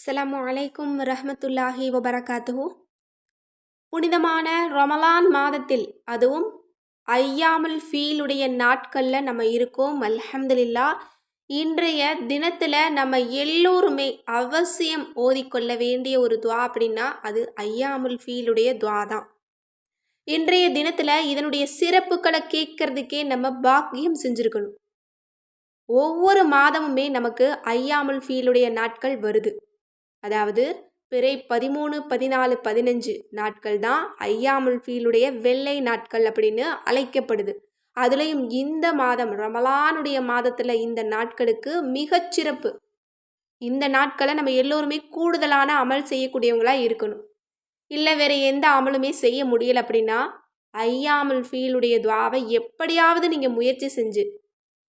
அஸ்லாம் அலைக்கும் ரஹமத்துல்லாஹி வபரகாத்துஹு. புனிதமான ரமலான் மாதத்தில் அதுவும் ஐயாமல் ஃபீலுடைய நாட்களில் நம்ம இருக்கோம் அல்ஹம்துலில்லா. இன்றைய தினத்தில் நம்ம எல்லோருமே அவசியம் ஓதிக்கொள்ள வேண்டிய ஒரு துவா அப்படின்னா அது ஐயாமுல் ஃபீலுடைய துவா தான். இன்றைய தினத்தில் இதனுடைய சிறப்புகளை கேட்கறதுக்கே நம்ம பாக்கியம் செஞ்சுருக்கணும். ஒவ்வொரு மாதமுமே நமக்கு ஐயாமுல் ஃபீலுடைய நாட்கள் வருது. அதாவது பிறை பதிமூணு பதினாலு பதினஞ்சு நாட்கள் தான் ஐயாமுல் ஃபீலுடைய வெள்ளை நாட்கள் அப்படின்னு அழைக்கப்படுது. அதுலேயும் இந்த மாதம் ரமலானுடைய மாதத்தில் இந்த நாட்களுக்கு மிகச்சிறப்பு இந்த நாட்களை நம்ம எல்லோருமே கூடுதலான அமல் செய்யக்கூடியவங்களாக இருக்கணும். இல்லை வேறு எந்த அமலுமே செய்ய முடியல அப்படின்னா ஐயாமல் ஃபீலுடைய துவாவை எப்படியாவது நீங்கள் முயற்சி செஞ்சு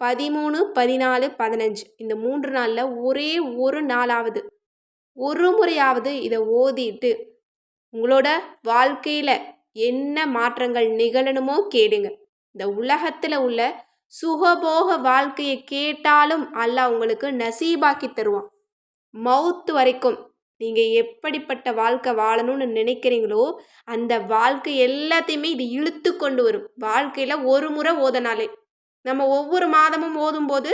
பதிமூணு பதினாலு பதினஞ்சு இந்த மூன்று நாளில் ஒரே ஒரு நாளாவது ஒரு முறையாவது இதை ஓதிட்டு உங்களோட வாழ்க்கையில் என்ன மாற்றங்கள் நிகழணுமோ கேளுங்க இந்த உலகத்தில் உள்ள சுகபோக வாழ்க்கையை கேட்டாலும் அல்லாஹ் உங்களுக்கு நசீபாக்கி தருவான். மவுத்து வரைக்கும் நீங்கள் எப்படிப்பட்ட வாழ்க்கை வாழணும்னு நினைக்கிறீங்களோ அந்த வாழ்க்கை எல்லாத்தையுமே இது இழுத்து கொண்டு வரும். வாழ்க்கையில் ஒரு முறை ஓதனாலே. நம்ம ஒவ்வொரு மாதமும் ஓதும்போது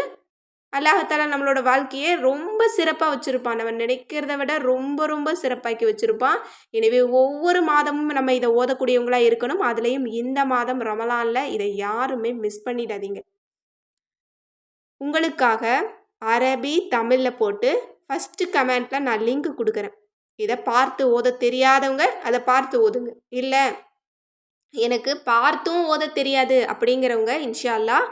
அல்லாஹத்தால நம்மளோட வாழ்க்கையை ரொம்ப சிறப்பாக வச்சுருப்பான். நம்ம நினைக்கிறத விட ரொம்ப ரொம்ப சிறப்பாக்கி வச்சுருப்பான். எனவே ஒவ்வொரு மாதமும் நம்ம இதை ஓதக்கூடியவங்களாக இருக்கணும். அதுலேயும் இந்த மாதம் ரமலானில் இதை யாருமே மிஸ் பண்ணிடாதீங்க. உங்களுக்காக அரபி தமிழில் போட்டு ஃபஸ்ட்டு கமெண்ட்டில் நான் லிங்க் கொடுக்குறேன். இதை பார்த்து ஓத தெரியாதவங்க அதை பார்த்து ஓதுங்க. இல்லை எனக்கு பார்த்தும் ஓத தெரியாது அப்படிங்கிறவங்க இன்ஷா அல்லாஹ்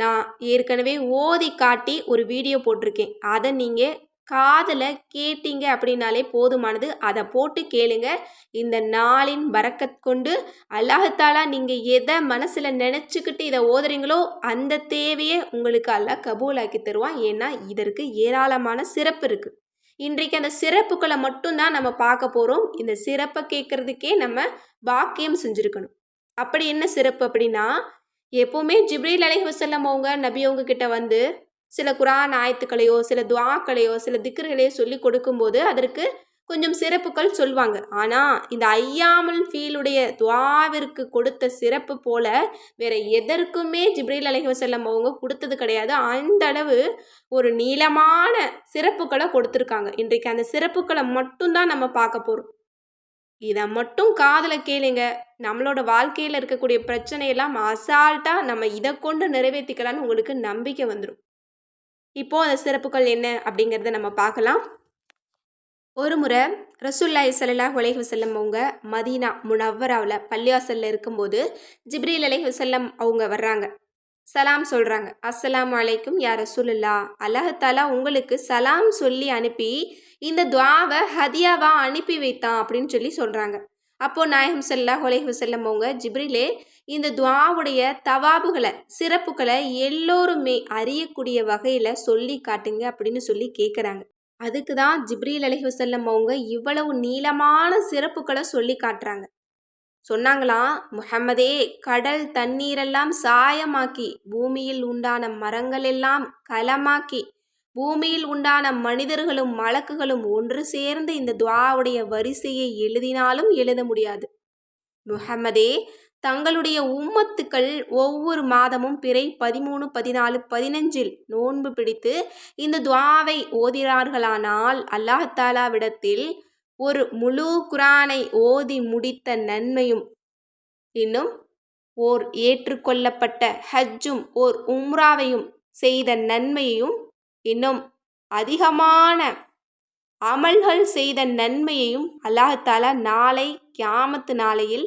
நான் ஏற்கனவே ஓதி காட்டி ஒரு வீடியோ போட்டிருக்கேன். அதை நீங்கள் காதில் கேட்டீங்க அப்படின்னாலே போதுமானது. அதை போட்டு கேளுங்க. இந்த நாளின் பறக்கத் கொண்டு அல்லாஹாலா நீங்கள் எதை மனசில் நினச்சிக்கிட்டு இதை ஓதுறீங்களோ அந்த தேவையை உங்களுக்கு அல்லாஹ் கபூலாக்கி தருவான். ஏன்னா இதற்கு ஏராளமான சிறப்பு இருக்குது இன்றைக்கு அந்த சிறப்புகளை மட்டும்தான் நம்ம பார்க்க போகிறோம் இந்த சிறப்பை கேட்குறதுக்கே நம்ம பாக்கியம் செஞ்சுருக்கணும். அப்படி என்ன சிறப்பு அப்படின்னா எப்போவுமே ஜிப்ரீல் அலை வசல்லம் அவங்க நபி அவங்க கிட்ட வந்து சில குரான் ஆயத்துக்களையோ சில துவாக்களையோ சில திக்கர்களையோ சொல்லி கொடுக்கும்போது அதற்கு கொஞ்சம் சிறப்புகள் சொல்லுவாங்க ஆனால் இந்த ஐயாமல் ஃபீலுடைய துவாவிற்கு கொடுத்த சிறப்பு போல வேற எதற்குமே ஜிப்ரீல் அலஹி வசல்லம் அவங்க கொடுத்தது கிடையாது. அந்த அளவு ஒரு நீளமான சிறப்புகளை கொடுத்துருக்காங்க. இன்றைக்கு அந்த சிறப்புகளை மட்டும்தான் நம்ம பார்க்க போகிறோம் இதை மட்டும் காதில் கேளுங்க. நம்மளோட வாழ்க்கையில் இருக்கக்கூடிய பிரச்சனையெல்லாம் அசால்ட்டாக நம்ம இதை கொண்டு நிறைவேற்றிக்கலான்னு உங்களுக்கு நம்பிக்கை வந்துடும் இப்போது அந்த சிறப்புகள் என்ன அப்படிங்கிறத நம்ம பார்க்கலாம். ஒரு முறை ரசூல்லாய் சல்லா உலகி செல்லம் அவங்க மதீனா முனவராவில் பள்ளியாசலில் இருக்கும்போது ஜிப்ரீல் அலைஹி வசல்லம் அவங்க வர்றாங்க. சலாம் சொல்கிறாங்க அஸ்ஸலாம் அலைக்கும் யார் ரசூலுல்லா அல்லாஹாலா உங்களுக்கு சலாம் சொல்லி அனுப்பி இந்த துவாவை ஹதியாவா அனுப்பி வைத்தான் அப்படின்னு சொல்லி சொல்கிறாங்க அப்போது நாயகம் செல்லா ஹொலேஹு செல்லம் அவங்க ஜிப்ரிலே இந்த துவாவுடைய தவாபுகளை சிறப்புகளை எல்லோருமே அறியக்கூடிய வகையில் சொல்லி காட்டுங்க அப்படின்னு சொல்லி கேட்குறாங்க அதுக்கு தான் ஜிப்ரீல் அலிஹு செல்லம் அவங்க இவ்வளவு நீளமான சிறப்புகளை சொல்லி காட்டுறாங்க. சொன்னாங்களாம் முஹம்மதே கடல் தண்ணீரெல்லாம் சாயமாக்கி பூமியில் உண்டான மரங்கள் எல்லாம் களமாக்கி பூமியில் உண்டான மனிதர்களும் மலக்குகளும் ஒன்று சேர்ந்து இந்த துவாவுடைய வரிசையை எழுதினாலும் எழுத முடியாது. முஹம்மதே தங்களுடைய உம்மத்துக்கள் ஒவ்வொரு மாதமும் பிறை பதிமூணு பதினாலு பதினஞ்சில் நோன்பு பிடித்து இந்த துவாவை ஓதினார்களானால் அல்லாஹாலாவிடத்தில் ஒரு முழு குரானை ஓதி முடித்த நன்மையும் இன்னும் ஓர் ஏற்றுக்கொள்ளப்பட்ட ஹஜ்ஜும் ஓர் உம்ராவையும் செய்த நன்மையையும் இன்னும் அதிகமான அமல்கள் செய்த நன்மையையும் அல்லாஹாலா நாளை கியாமத்து நாளையில்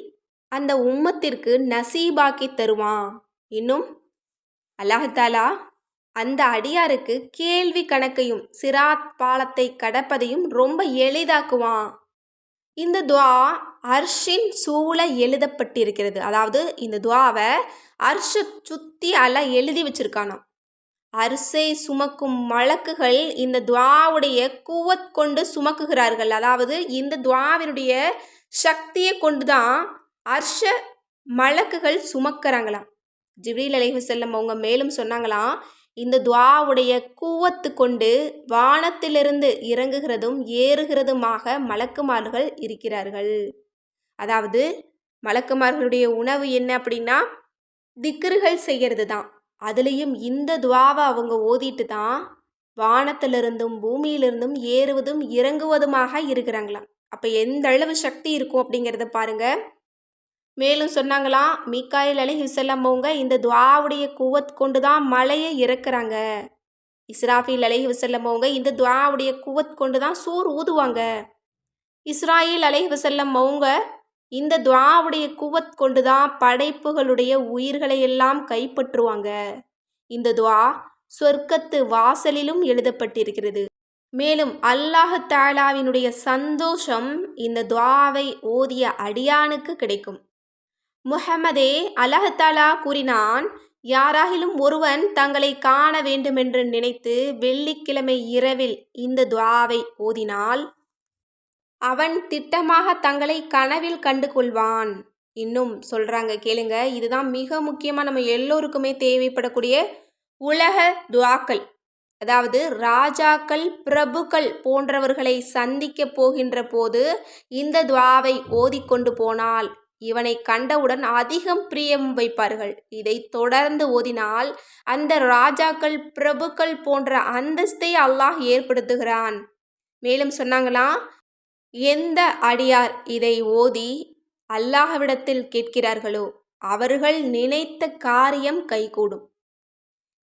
அந்த உம்மத்திற்கு நசீபாக்கி தருவான். இன்னும் அல்லாஹாலா அந்த அடியாருக்கு கேள்வி கணக்கையும் சிராத் பாலத்தை கடப்பதையும் ரொம்ப எளிதாக்குவான். இந்த துவா அர்ஷின் சூழ எழுதப்பட்டிருக்கிறது. அதாவது இந்த துவாவை அர்ஷ சுற்றி அல்ல எழுதி வச்சிருக்கானாம். அரிசை சுமக்கும் மலக்குகள் இந்த துவாவுடைய குவத் கொண்டு சுமக்குகிறார்கள். அதாவது இந்த துவாவினுடைய சக்தியை கொண்டு தான் அர்ஷ மலக்குகள் சுமக்கிறாங்களாம். ஜிப்ரீல் அலைஹு செல்லம் அவங்க மேலும் சொன்னாங்களாம் இந்த துவாவுடைய கூவத்து கொண்டு வானத்திலிருந்து இறங்குகிறதும் ஏறுகிறதுமாக மலக்குமார்கள் இருக்கிறார்கள். அதாவது மலக்குமார்களுடைய உணவு என்ன அப்படின்னா திக்ருகள் செய்கிறது தான் அதுலேயும் இந்த துவாவை அவங்க ஓதிட்டு தான் வானத்திலிருந்தும் பூமியிலிருந்தும் ஏறுவதும் இறங்குவதுமாக இருக்கிறாங்களாம். அப்போ எந்த அளவு சக்தி இருக்கும் அப்படிங்கிறத பாருங்க. மேலும் சொன்னாங்களாம் மீக்காயில் அலி ஹிசல்லாம் அவங்க இந்த துவாவுடைய குவத் கொண்டு தான் மலையை இறக்குறாங்க. இஸ்ராஃபில் அலி வசல்லம் அவங்க இந்த துவாவுடைய குவத் கொண்டு தான் சூர் ஊதுவாங்க. இஸ்ராயில் அலை வசல்லம் அவங்க இந்த துவாவுடைய குவத் கொண்டு தான் படைப்புகளுடைய உயிர்களை எல்லாம் கைப்பற்றுவாங்க. இந்த துவா சொர்க்கத்து வாசலிலும் எழுதப்பட்டிருக்கிறது. மேலும் அல்லாஹ் தாலாவினுடைய சந்தோஷம் இந்த துவாவை ஓதிய அடியானுக்கு கிடைக்கும். முஹம்மதே அல்லாஹாலா கூறினான் யாராகிலும் ஒருவன் தங்களை காண வேண்டுமென்று நினைத்து வெள்ளிக்கிழமை இரவில் இந்த துவாவை ஓதினால் அவன் திட்டமாக தங்களை கனவில் கண்டு கொள்வான் இன்னும் சொல்கிறாங்க கேளுங்க. இதுதான் மிக முக்கியமாக நம்ம எல்லோருக்குமே தேவைப்படக்கூடிய உலக துவாக்கள். அதாவது ராஜாக்கள் பிரபுக்கள் போன்றவர்களை சந்திக்க போகின்ற போது இந்த துவாவை ஓதிக்கொண்டு போனால் இவனை கண்டவுடன் அதிகம் பிரியம் வைப்பார்கள். இதை தொடர்ந்து ஓதினால் அந்த ராஜாக்கள் பிரபுக்கள் போன்ற அந்தஸ்தை அல்லாஹ் ஏற்படுத்துகிறான். மேலும் சொன்னாங்களாம் எந்த அடியார் இதை ஓதி அல்லாஹ்விடத்தில் கேட்கிறார்களோ அவர்கள் நினைத்த காரியம் கைகூடும்.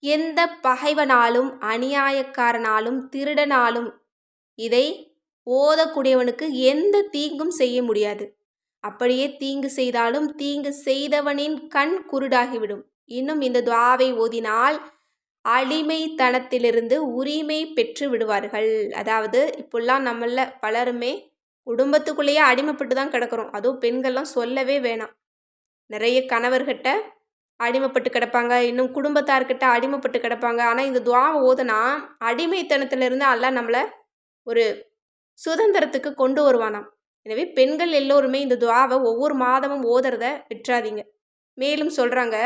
எந்த பகைவனாலும் அநியாயக்காரனாலும் திருடனாலும் இதை ஓதக்கூடியவனுக்கு எந்த தீங்கும் செய்ய முடியாது. அப்படியே தீங்கு செய்தாலும் தீங்கு செய்தவனின் கண் குருடாகிவிடும். இன்னும் இந்த துவாவை ஓதினால் அடிமைத்தனத்திலிருந்து உரிமை பெற்று விடுவார்கள். அதாவது இப்போல்லாம் நம்மள பலருமே குடும்பத்துக்குள்ளேயே அடிமைப்பட்டு தான் கிடக்கிறோம். அதுவும் பெண்கள்லாம் சொல்லவே வேணாம். நிறைய கணவர்கிட்ட அடிமைப்பட்டு கிடப்பாங்க. இன்னும் குடும்பத்தார்கிட்ட அடிமைப்பட்டு கிடப்பாங்க. ஆனால் இந்த துவாவை ஓதுனா அடிமைத்தனத்திலிருந்து அல்ல நம்மளை ஒரு சுதந்திரத்துக்கு கொண்டு வருவானாம். எனவே பெண்கள் எல்லோருமே இந்த துவாவை ஒவ்வொரு மாதமும் ஓதுறத விட்டுறாதீங்க. மேலும் சொல்கிறாங்க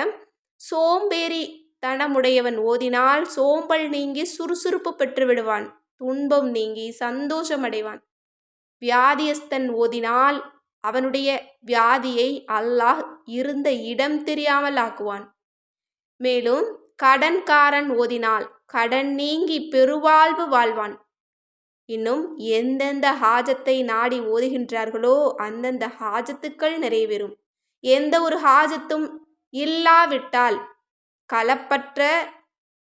சோம்பேறி தனமுடையவன் ஓதினால் சோம்பல் நீங்கி சுறுசுறுப்பு பெற்று விடுவான் துன்பம் நீங்கி சந்தோஷம் அடைவான். வியாதியஸ்தன் ஓதினால் அவனுடைய வியாதியை அல்லாஹ் இருந்த இடம் தெரியாமல் ஆக்குவான் மேலும் கடன்காரன் ஓதினால் கடன் நீங்கி பெருவாழ்வு வாழ்வான். இன்னும் எந்தெந்த ஹாஜத்தை நாடி ஓதுகின்றார்களோ அந்தந்த ஹாஜத்துக்கள் நிறைவேறும். எந்த ஒரு ஹாஜத்தும் இல்லாவிட்டால் களப்பற்ற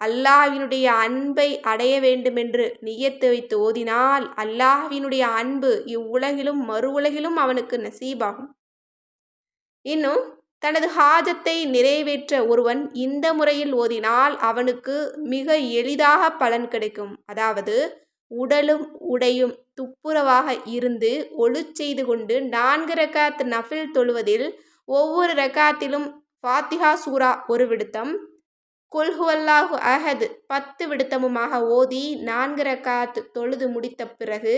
அல்லாஹ்வினுடைய அன்பை அடைய வேண்டுமென்று நியத்து வைத்து ஓதினால் அல்லாஹ்வினுடைய அன்பு இவ்வுலகிலும் மறு உலகிலும் அவனுக்கு நசீபாகும். இன்னும் தனது ஹாஜத்தை நிறைவேற்ற ஒருவன் இந்த முறையில் ஓதினால் அவனுக்கு மிக எளிதாக பலன் கிடைக்கும். அதாவது உடலும் உடையும் துப்புரவாக இருந்து ஒழு செய்து கொண்டு நான்கு ரக்காத் நஃபில் தொழுவதில் ஒவ்வொரு ரக்காத்திலும் ஃபாத்திஹா சூரா ஒரு விடுத்தம். குல்ஹுவல்லாஹு அஹது பத்து விடுத்தமுமாக ஓதி நான்கு ரக்காத் தொழுது முடித்த பிறகு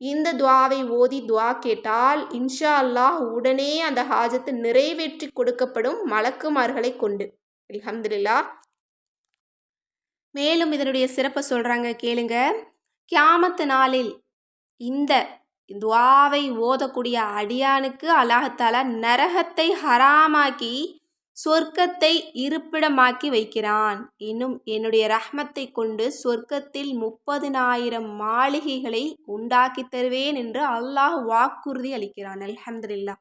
இந்த துவாவை ஓதி துவா கேட்டால் இன்ஷா அல்லாஹ் உடனே அந்த ஹாஜத்து நிறைவேற்றி கொடுக்கப்படும் மலக்குமார்களை கொண்டு. அலமதுல்லா மேலும் இதனுடைய சிறப்பை சொல்கிறாங்க கேளுங்க. கியாமத்து நாளில் இந்த துவாவை ஓதக்கூடிய அடியானுக்கு அல்லாஹத்தாலா நரகத்தை ஹராமாக்கி சொர்க்கத்தை இருப்பிடமாக்கி வைக்கிறான். இன்னும் என்னுடைய ரஹ்மத்தை கொண்டு சொர்க்கத்தில் முப்பதினாயிரம் மாளிகைகளை உண்டாக்கி தருவேன் என்று அல்லாஹ் வாக்குறுதி அளிக்கிறான். அல்ஹம்துலில்லா.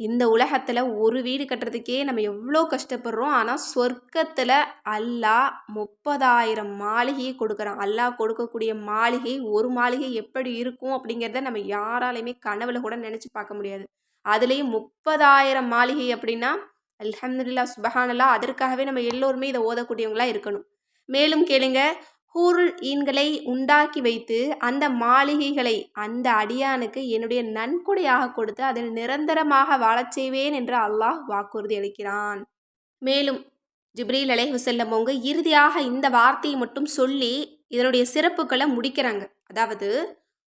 இந்த உலகத்தில் ஒரு வீடு கட்டுறதுக்கே நம்ம எவ்வளோ கஷ்டப்படுறோம். ஆனால் சொர்க்கத்தில் அல்லாஹ் முப்பதாயிரம் மாளிகையை கொடுக்குறான். அல்லாஹ் கொடுக்கக்கூடிய மாளிகை ஒரு மாளிகை எப்படி இருக்கும் அப்படிங்கிறத நம்ம யாராலையுமே கனவுல கூட நினச்சி பார்க்க முடியாது. அதுலேயும் முப்பதாயிரம் மாளிகை அப்படின்னா அல்ஹம்துல்லா சுபஹானல்லா அதற்காகவே நம்ம எல்லோருமே இதை ஓதக்கூடியவங்களா இருக்கணும். மேலும் கேளுங்க ஹூருள் ஈன்களை உண்டாக்கி வைத்து அந்த மாளிகைகளை அந்த அடியானுக்கு என்னுடைய நன்கொடையாக கொடுத்து அதில் நிரந்தரமாக வாழச் செய்வேன் என்று அல்லாஹ் வாக்குறுதி அளிக்கிறான். மேலும் ஜிப்ரீல் அலை அவங்க இறுதியாக இந்த வார்த்தையை மட்டும் சொல்லி இதனுடைய சிறப்புகளை முடிக்கிறாங்க. அதாவது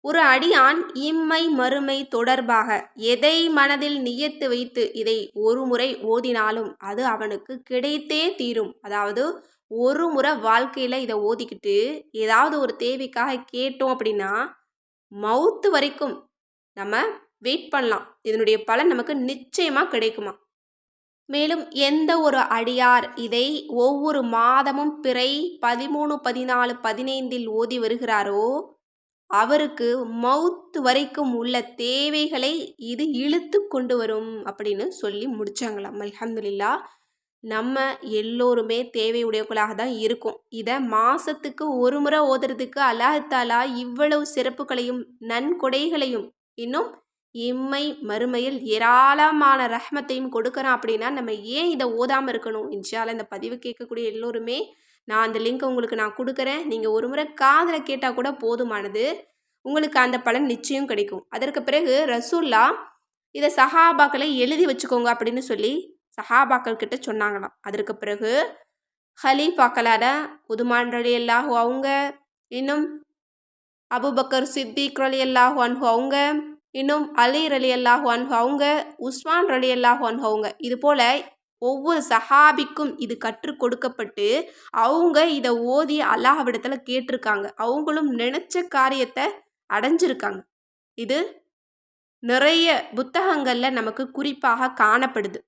ஒரு அடியான் இம்மை மறுமை தொடர்பாக எதை மனதில் நியத்து வைத்து இதை ஒரு முறை ஓதினாலும் அது அவனுக்கு கிடைத்தே தீரும். அதாவது ஒரு முறை வாழ்க்கையில் இதை ஓதிக்கிட்டு ஏதாவது ஒரு தேவைக்காக கேட்டோம் அப்படின்னா மவுத்து வரைக்கும் நம்ம வெயிட் பண்ணலாம். இதனுடைய பலன் நமக்கு நிச்சயமாக கிடைக்குமா? மேலும் எந்த ஒரு அடியார் இதை ஒவ்வொரு மாதமும் பிறை பதிமூணு பதினாலு பதினைந்தில் ஓதி வருகிறாரோ அவருக்கு மௌத் வரைக்கும் உள்ள தேவைகளை இது இழுத்து கொண்டு வரும் அப்படின்னு சொல்லி முடித்தாங்களாம் அல்ஹம்துலில்லா நம்ம எல்லோருமே தேவையுடையவர்களாக தான் இருக்கும். இதை மாதத்துக்கு ஒரு முறை ஓதுறதுக்கு அல்லாஹாலா இவ்வளவு சிறப்புகளையும் நன்கொடைகளையும் இன்னும் இம்மை மறுமையில் ஏராளமான ரஹ்மத்தையும் கொடுக்குறான் அப்படின்னா நம்ம ஏன் இதை ஓதாமல் இருக்கணும்? இன்ஷால இந்த பதிவு கேட்கக்கூடிய எல்லோருமே நான் அந்த லிங்க் உங்களுக்கு நான் கொடுக்குறேன். நீங்கள் ஒரு முறை காதில் கேட்டால் கூட போதுமானது. உங்களுக்கு அந்த பலன் நிச்சயம் கிடைக்கும். அதற்கு பிறகு ரசூல்லா இதை சஹாபாக்களை எழுதி வச்சுக்கோங்க அப்படின்னு சொல்லி சஹாபாக்கள் கிட்ட சொன்னாங்களாம். அதற்கு பிறகு ஹலீஃபாக்களான உதுமான் ரலி அல்லாஹு அவங்க இன்னும் அபுபக்கர் சித்திக் ரலி அல்லாஹு அன்ஹு அவங்க இன்னும் அலி ரலி அல்லாஹு அன்ஹு அவங்க உஸ்மான் ரலி அல்லாஹு அன்ஹு அவங்க இது போல் ஒவ்வொரு சஹாபிக்கும் இது கற்றுக் கொடுக்கப்பட்டு அவங்க இதை ஓதி அல்லாஹ்விடத்தில் கேட்டிருக்காங்க. அவங்களும் நினச்ச காரியத்தை அடைஞ்சிருக்காங்க. இது நிறைய புத்தகங்களில் நமக்கு குறிப்பாக காணப்படுது.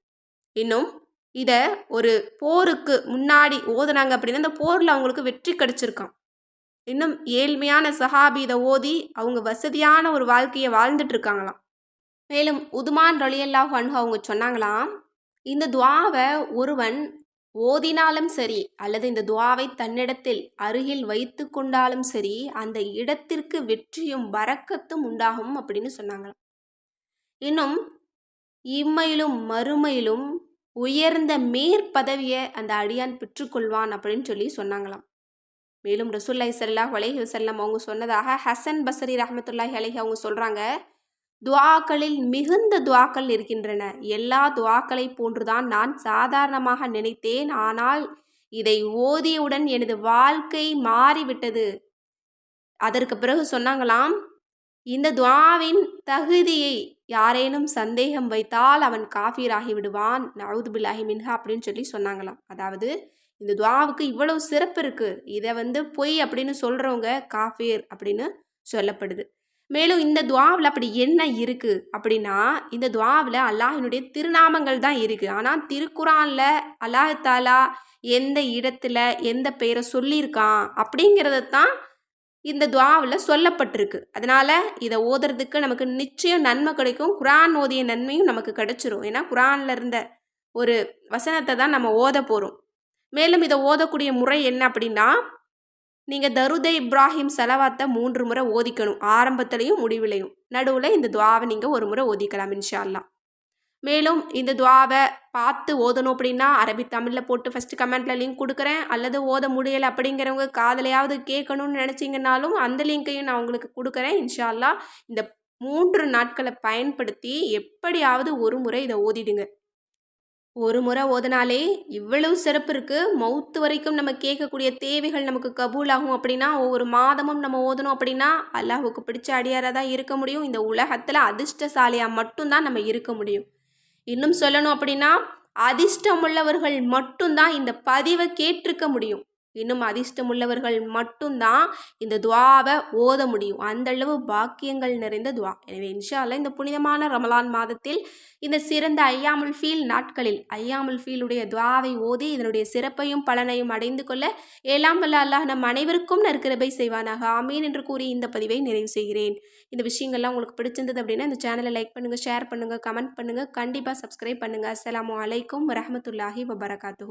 இன்னும் இதை ஒரு போருக்கு முன்னாடி ஓதுனாங்க அப்படின்னா அந்த போரில் அவங்களுக்கு வெற்றி கிடைச்சிருக்கான் இன்னும் ஏழ்மையான சஹாபி இதை ஓதி அவங்க வசதியான ஒரு வாழ்க்கையை வாழ்ந்துட்டு இருக்காங்களாம். மேலும் உதுமான் ரொலியல்லாஹ் அன்ஹு அவங்க சொன்னாங்களாம் இந்த துவாவை ஒருவன் ஓதினாலும் சரி அல்லது இந்த துவாவை தன்னிடத்தில் அருகில் வைத்து கொண்டாலும் சரி அந்த இடத்திற்கு வெற்றியும் வரக்கத்தும் உண்டாகும் அப்படின்னு சொன்னாங்களாம். இன்னும் இம்மையிலும் மறுமையிலும் உயர்ந்த மேற்பதவியை அந்த அடியான் பெற்றுக்கொள்வான் அப்படின்னு சொல்லி சொன்னாங்களாம். மேலும் ரசூல்லாய் சல்லாஹ் அலைஹி வசல்லம் அவங்க சொன்னதாக ஹசன் பசரி ரஹமத்துல்லாஹி அலைஹி அவங்க சொல்கிறாங்க துவாக்களில் மிகுந்த துவாக்கள் இருக்கின்றன. எல்லா துவாக்களை போன்றுதான் நான் சாதாரணமாக நினைத்தேன். ஆனால் இதை ஓதியவுடன் எனது வாழ்க்கை மாறிவிட்டது. அதற்கு பிறகு சொன்னாங்களாம் இந்த துவாவின் தகுதியை யாரேனும் சந்தேகம் வைத்தால் அவன் காஃபீராகி விடுவான். நவுதுபில்லாஹி மின்ஹா அப்படின்னு சொல்லி சொன்னாங்களாம். அதாவது இந்த துவாவுக்கு இவ்வளவு சிறப்பு இருக்குது இதை வந்து பொய் அப்படின்னு சொல்கிறவங்க காஃபீர் அப்படின்னு சொல்லப்படுது. மேலும் இந்த துவாவில் அப்படி என்ன இருக்குது அப்படின்னா இந்த துவாவில் அல்லாஹினுடைய திருநாமங்கள் தான் இருக்குது ஆனால் திருக்குறானில் அல்லாஹாலா எந்த இடத்துல எந்த பெயரை சொல்லியிருக்கான் அப்படிங்கிறத தான் இந்த துவாவில் சொல்லப்பட்டிருக்கு. அதனால் இதை ஓதுறதுக்கு நமக்கு நிச்சயம் நன்மை கிடைக்கும். குரான் ஓதிய நன்மையும் நமக்கு கிடைச்சிரும். ஏன்னா குரானில் இருந்த ஒரு வசனத்தை தான் நம்ம ஓத போகிறோம் மேலும் இதை ஓதக்கூடிய முறை என்ன அப்படின்னா நீங்கள் தருதை இப்ராஹிம் செலவாத்தை மூன்று முறை ஓதிக்கணும். ஆரம்பத்துலேயும் முடிவிலையும். நடுவில் இந்த துவாவை நீங்கள் ஒரு முறை ஓதிக்கலாம் இன்ஷால்லா மேலும் இந்த துவாவை பார்த்து ஓதணும் அப்படின்னா அரபி தமிழில் போட்டு ஃபஸ்ட்டு கமெண்ட்டில் லிங்க் கொடுக்குறேன். அல்லது ஓத முடியலை அப்படிங்கிறவங்க காதலையாவது கேட்கணும்னு நினச்சிங்கனாலும் அந்த லிங்க்கையும் நான் உங்களுக்கு கொடுக்குறேன் இன்ஷால்லா இந்த மூன்று நாட்களை பயன்படுத்தி எப்படியாவது ஒரு முறை இதை ஓதிடுங்க. ஒரு முறை ஓதுனாலே இவ்வளவு சிறப்பு இருக்குது மவுத்து வரைக்கும் நம்ம கேட்கக்கூடிய தேவைகள் நமக்கு கபூல் ஆகும் அப்படின்னா ஒவ்வொரு மாதமும் நம்ம ஓதணும் அப்படின்னா அல்லாஹுக்கு பிடிச்ச அடியாராக தான் இருக்க முடியும். இந்த உலகத்தில் அதிர்ஷ்டசாலியாக மட்டும்தான் நம்ம இருக்க முடியும். இன்னும் சொல்லணும் அப்படின்னா அதிர்ஷ்டம் உள்ளவர்கள் மட்டும்தான் இந்த பதிவை கேட்டிருக்க முடியும். இன்னும் அதிர்ஷ்டம் உள்ளவர்கள் மட்டும்தான் இந்த துவாவை ஓத முடியும். அந்தளவு பாக்கியங்கள் நிறைந்த துவா. எனவே இன்ஷால்ல இந்த புனிதமான ரமலான் மாதத்தில் இந்த சிறந்த ஐயாமுல் ஃபீல் நாட்களில் ஐயாமுல் ஃபீலுடைய துவாவை ஓதி இதனுடைய சிறப்பையும் பலனையும் அடைந்து கொள்ள ஏழாம் வல்ல அல்லாஹ் நம் அனைவருக்கும் நற்கிருபை செய்வானாக. ஆமீன் என்று கூறி இந்த பதிவை நிறைவு செய்கிறேன். இந்த விஷயங்கள்லாம் உங்களுக்கு பிடிச்சிருந்தது அப்படின்னா இந்த சேனலை லைக் பண்ணுங்கள் ஷேர் பண்ணுங்கள் கமெண்ட் பண்ணுங்கள் கண்டிப்பாக சப்ஸ்கிரைப் பண்ணுங்கள் அஸ்லாம் வலைக்கம் வரமத்துல்லாஹி வபரகாத்து